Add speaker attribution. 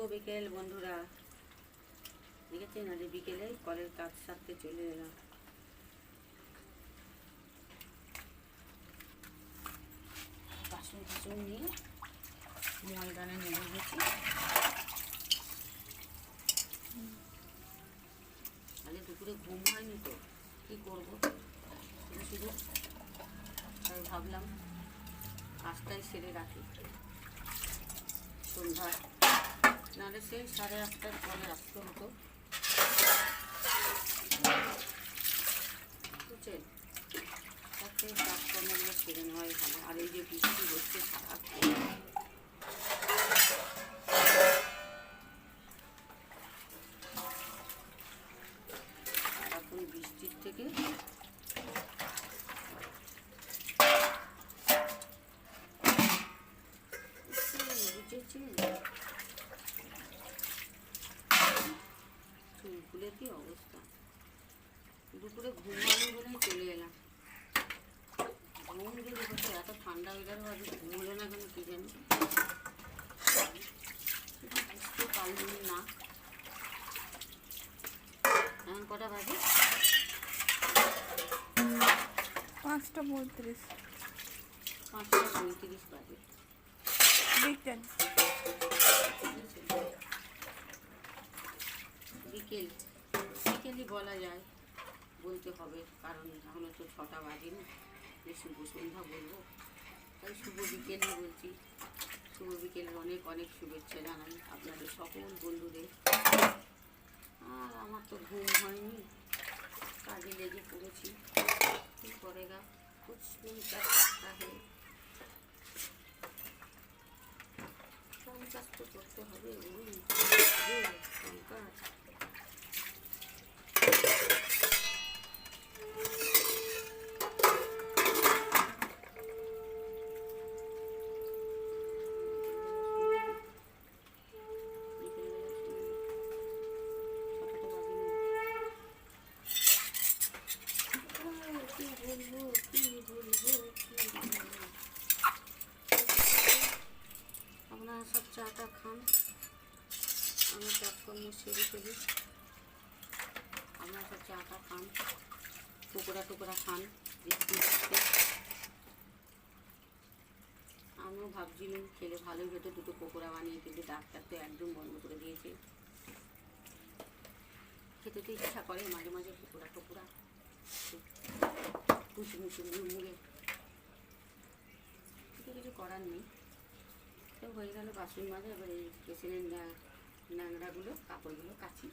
Speaker 1: বিকেল, বন্ধুরা। দেখেছেন? আজ বিকেলে কলের কাজ সারতে চলে এলাম। বাসন টাসন নিয়ে ময়দানে নেমে গেছি আজকে দুপুরে ঘুম হয়নি তো। কী করব? শুধু তাই ভাবলাম কাজটাই সেরে রাখি। সন্ধ্যায় নাহলে সেই সাড়ে আটটার পরে আসতে হতো বুঝছেন? তার থেকে নেওয়াই ভালো আর এই যে দুপুরে ঘুম হয়নি বলেই চলে এলাম। ঘুম যদি হতো এত ঠান্ডা ওয়েদার ভাবি ঘুম হলো না কেন কি জানি? বুঝতে পারলাম না। এখন কটা বাজে?
Speaker 2: পাঁচটা পঁয়ত্রিশ।
Speaker 1: পাঁচটা পঁয়ত্রিশ বাজে।
Speaker 2: বিকেল।
Speaker 1: বিকেল। বিকেলই বলা যায়। কারণ এখনও তো ছটা বাজেনি যে শুভ সন্ধ্যা বলব। তাই শুভ বিকেলই বলছি। শুভ বিকেলের অনেক অনেক শুভেচ্ছা জানাই আপনাদের সকল বন্ধুদের। আর আমার তো ঘুম হয়নি। কাজে লেগে পড়েছি। কী করেগা কুছ নেই তো করতে হবে ওই যে কাম কাজ কি বলব কি বলব কি বলব আপনারা সব চাটা খান আমি কাজকর্ম সেরে ফেলি সব চাটা খান, টুকরা টুকরা খান হচ্ছে আমিও ভাবছিলাম, খেলে ভালোই হতো, দুটো পকোড়া বানিয়ে, কিন্তু ডাক্তার তো একদম বন্ধ করে দিয়েছে। খেতে তো ইচ্ছা করে, মাঝে মাঝে পকোড়া টুকরা মুচি মুচি মুড়ে কিছু কিছু করার নেই। তো হয়ে গেল বাসন মাজা, এবার কেসিনের ন্যাংরাগুলো কাপড়গুলো কাচি।